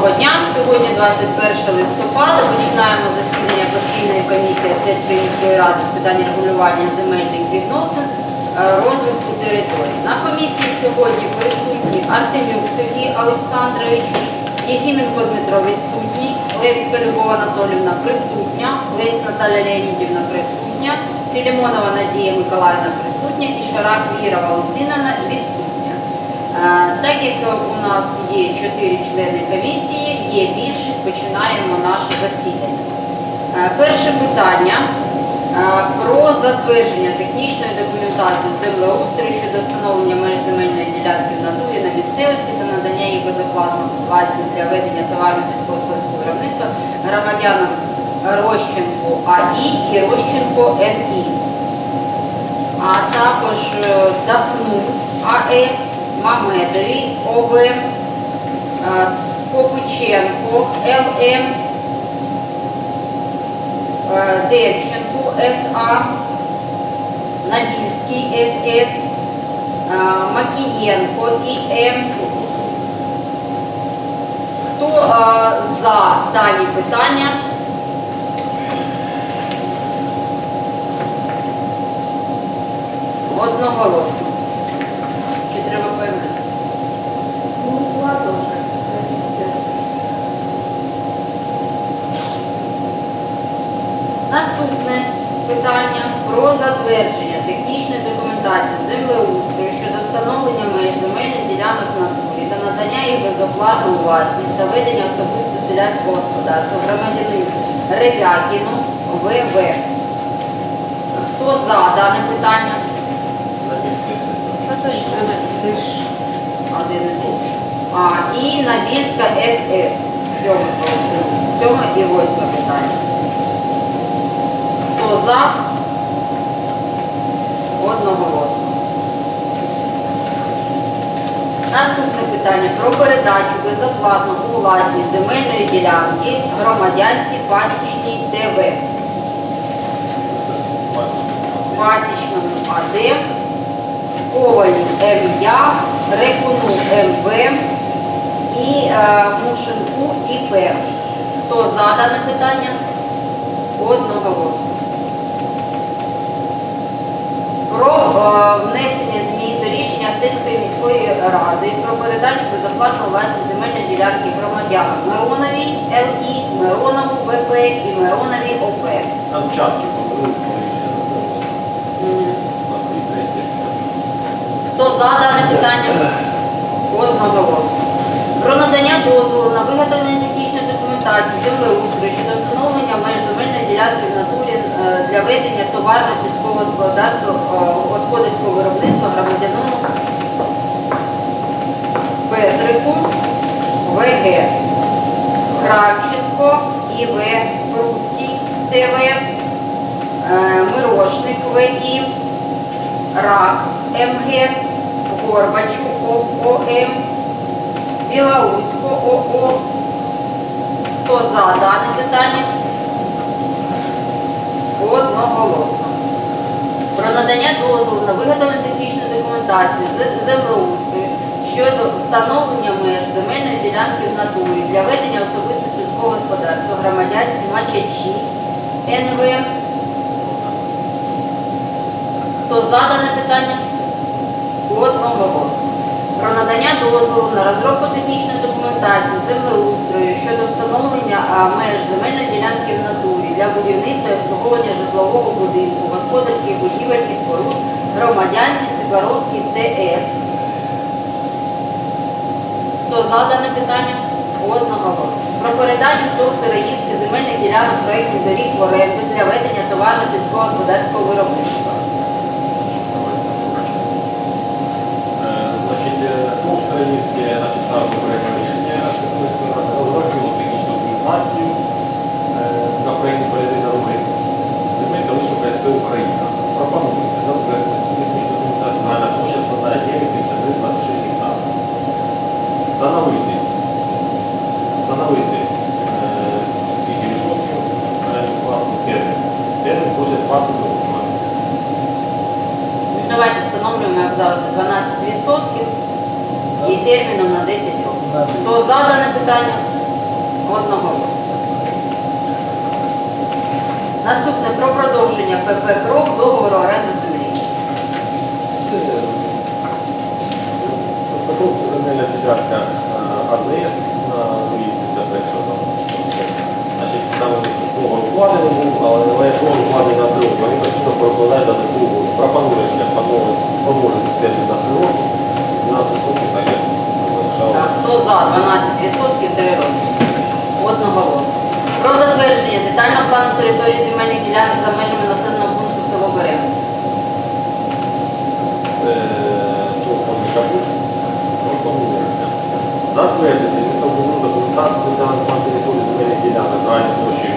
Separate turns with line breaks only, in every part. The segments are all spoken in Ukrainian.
Доброго дня. Сьогодні 21 листопада. Починаємо засідання постійної комісії Стецької міської ради з питань регулювання земельних відносин, е, розвитку території. На комісії сьогодні присутні Артемюк Сергій Олександрович, Єфіменко Дмитро відсутній, Левська Любов Анатолівна присутня, Лець Наталя Леонідівна присутня, Філімонова Надія Миколаївна присутня і Шарак Віра Валентиновна відсутня. Е, Так як у нас є чотири члени комісії, є більшість, починаємо наше засідання. Е, Перше питання е, про затвердження технічної документації землеустрою щодо встановлення меж земельної ділянки в натурі на місцевості та надання її безоплатно власність для ведення товарно сільськогосподарського виробництва громадянам Рощенко АІ і Рощенко НІ а також Дахну АС, Мамедові ОВ, е, Скопиченко ЛМ, е, Демченко СА, Набільський СС, е, Макієнко ІМ. Хто е, за дані питання? Одноголосно. Чи треба поіменно?
Ну, ладно вже.
Наступне питання про затвердження технічної документації землеустрою щодо встановлення меж земельних ділянок в надання їх безоплатну власність та ведення особисто селянського господарства громадянину Ревякіну ВВ. Хто за дане питання? Один із. А, і Набільська СС. Сьоме і восьме питання. Хто за? Одноголосно. Наступне питання про передачу безоплатно у власність земельної ділянки громадянці Пасічній ТВ. Пасічному АД, Ковалю МЯ, Рекуну МВ і е, Мушенку ІП. Хто за дане питання? Одноголосно. Про е, до міської ради про передачу безоплатно власність земельної ділянки громадянам Мироновій ЛІ, Миронову ВП і Мироновій ОП.
На дві.
Хто за дане питання? Одноголосно. Про надання дозволу на виготовлення технічної документації землеустрою щодо встановлення меж земельної ділянки в натурі е, для ведення товарно сільського господарства е, господарського виробництва громадянину Петрику ВГ Кравченко ІВ Прудкий ТВ е, Мирошник ВІ Рак МГ, Горбачу ООМ, Білоусько ОО. Хто за дане питання? Одноголосно. Про надання дозволу на виготовлення технічної документації з землеустрою щодо встановлення меж земельної ділянки в натурі для ведення особисто сільського господарства громадянці Мачачі НВ. Хто за дане питання? Одноголосно. Про надання дозволу на розробку технічної документації землеустрою щодо встановлення меж земельної ділянки в натурі для будівництва і обслуговування житлового будинку, господарських будівель і споруд громадянці Цибаровській ТС. Хто за дане питання? Одноголосно. Про передачу ТОВ Сироївських земельних ділянок проєктних доріг в оренду для ведення товарно-сільського господарського виробництва.
Е, Значить, е, ТОВ Сиранівське написав проєктне рішення Сільської ради, розробило документацію е, на проєктні поряди дороги земель колишнього КСП Україна. Пропонується затвердити технічну документацію. Загальна площа складає 9,73,26 гектар. Встановити, встановити е, скільки відсотків орендну плату термін. Термін буде 20 років. має.
Давайте встановлюємо, як завжди, 12% і терміном на 10 років. Хто за дане питання? Одноголосно. Наступне про продовження ПП «Крок» договору оренди землі.
Також земельна ділянка е, АЗС на це першого там. Значить, там договор укладений був, але немає договору укладений на три роки. Вони постійно прокладають на таку. Пропонується поновити, теж на три роки. 12 років, так як залишалося.
Так, хто за 12% 3 роки? Детального плану території земельних ділянок за межами населеного пункту село Беремець.
Це капут. Пропонується. Затвердити містобудівну документацію детального плану території земельних ділянок загальної площі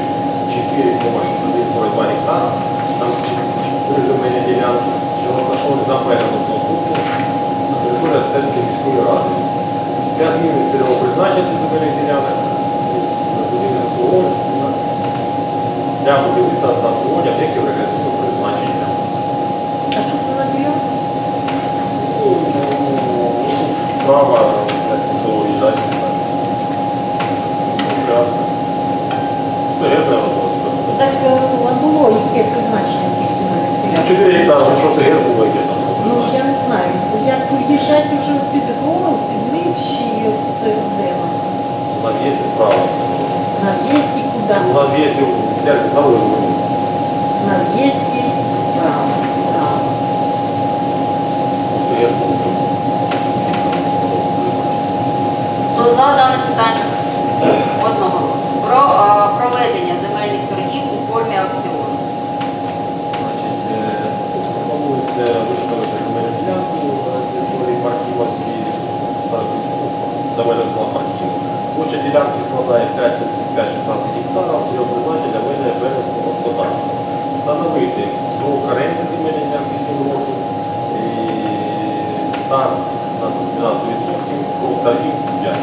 4,6142 гектара. Там чотири земельні ділянки, що розташовані за межами свого пункту на території Одеської міської ради. Для зміни цільового призначення цих земельних ділянок будівлі обслуговування для будівництва та обслуговування об'єктів рекреаційного призначення.
А що це за ділянка?
Справа, як село їжджать. Все, я знаю.
Так е, а було яке призначення цих земельних ділянок?
4 гектари, ну що це гер було яке Дороги звоню.
На в'їзді справа. Право.
Це.
Хто за дане питання? Одноголосно. Про е, проведення земельних торгів у формі аукціону.
Значить, е, це пропонується виставити земельну ділянку е, території Парківській старостинського за межами села Парків. Площа ділянки складає 5,35-16 гектарів, це його призначення для ведення фермерського господарства. Встановити срок оренди земельної ділянки 7 років і старт на 12%, крок тариф 5%.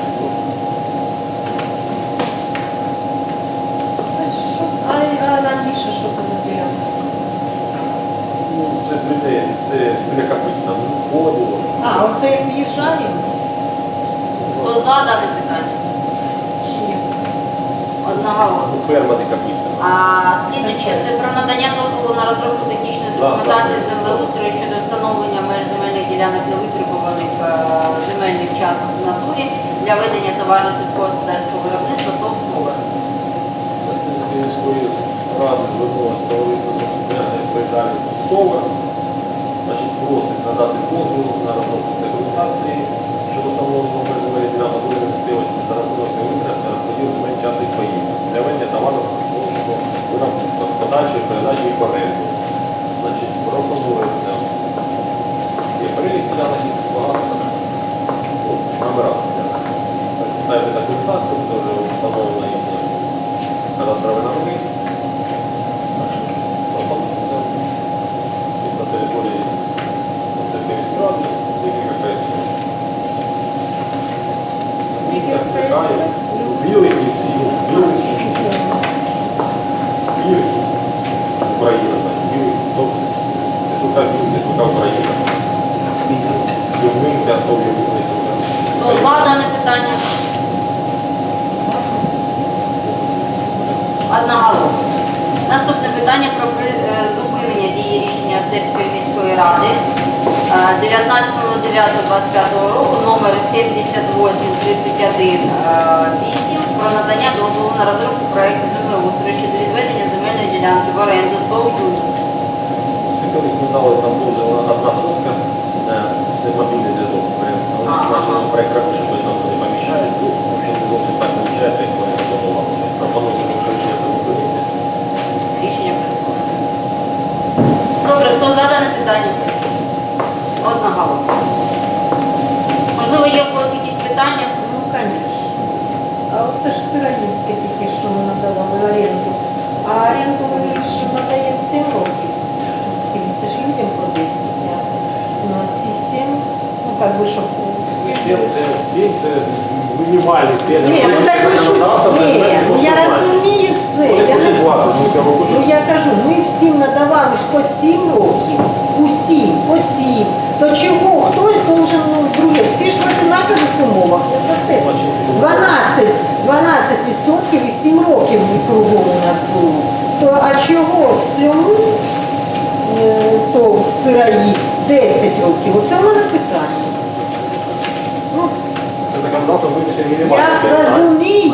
Це що? А, а раніше що це за ділянка?
Ну, Це біля, це біля каписта, поле було.
А, оце як в'їжджаємо?
Хто за дане питання?
Чи ні?
Одноголосно.
Ферма де.
А слідуюче це про надання дозволу на розробку технічної документації землеустрою щодо встановлення меж земельних ділянок невитребуваних е, земельних часток в натурі для ведення товарно сільськогосподарського виробництва ТОВ.
Частинської міської ради звернулося товариство обсидіарної відповідальності СОВА. Значить, просить надати дозвіл на розробку документації щодо встановлення меж земельних ділянок місцевості за рахунок невитрат на розподіл земельних частних паїв для ведення товарно сільськогосподарського з передачі в оренду. Значить, пропонується. Є перелік їх багато. Номера. Ставити документацію, буде вже встановлена їхня кадастрові номери. Пропонується тут на території Мистецької міської ради декілька кресів? Білий і всі, білий, Україна, так, білий, тобто, несвіка білий, несвіка Україна. Юрмин, п'ятого юрмин, несвіка.
Хто за дане питання? Одноголосно. Наступне питання про при- е, зупинення дії рішення Остерської міської ради е, 19.09.25 року номер 7831 8 про надання дозволу на розробку проєкту землеустрою щодо відведення земельної ділянки в оренду ТОВ «Юльс».
Це колись ми дали там дуже одна сумка це мобільний зв'язок. Почали проєкт робити, що там не поміщається, ну, взагалі не зовсім так виходить, як вони запланували. Пропонується залишити тому прийняти.
Рішення прийнято. Добре, хто за дане питання? Одноголосно. Можливо, є у когось якісь питання?
Ну, звісно. А оце тільки що ми надавали оренду. А оренду ми ж надаємо 7 років. Сім. Це ж людям по 10. Ну, а ці 7, ну, як би, щоб всі
Сім це, сім це мінімальний термін.
Ні, ну так ви що, ні, ну я розумію це. Я, не-
20, ну я
кажу, ми всім надавали ж по 7 років, усім, по 7. То чого? Хтось должен, ну, друге, всі ж в однакових умовах, я за те. 12, 12% і 7 років кругом у нас було. То а чого в цьому е, то в сираї 10 років? Оце в мене питання. Ну, я розумію,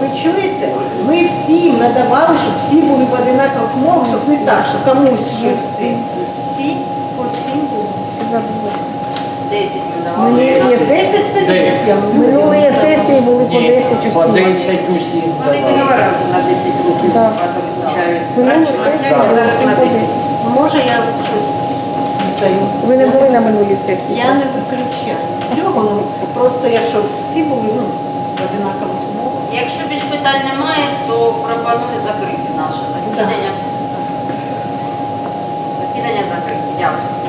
ви чуєте? Ми всім надавали, щоб всі були в одинакових умовах, щоб не так, що комусь щось. Всі, по всім було.
10 ми давали.
Ні,
Ні, 10 це.
Минулої сесії були по 10
По
усі.
10 усі.
Вони договори вже на 10 років
Так. Минулої
Раніше на
сесії
зараз на
по
10.
10.
Може я щось даю.
Ви не були на минулій сесії?
Я не виключаю. Всього, ну просто я щоб всі були ну, в одинакових умовах.
Якщо більш питань немає, то пропоную закрити наше засідання. Засідання закрите. Дякую.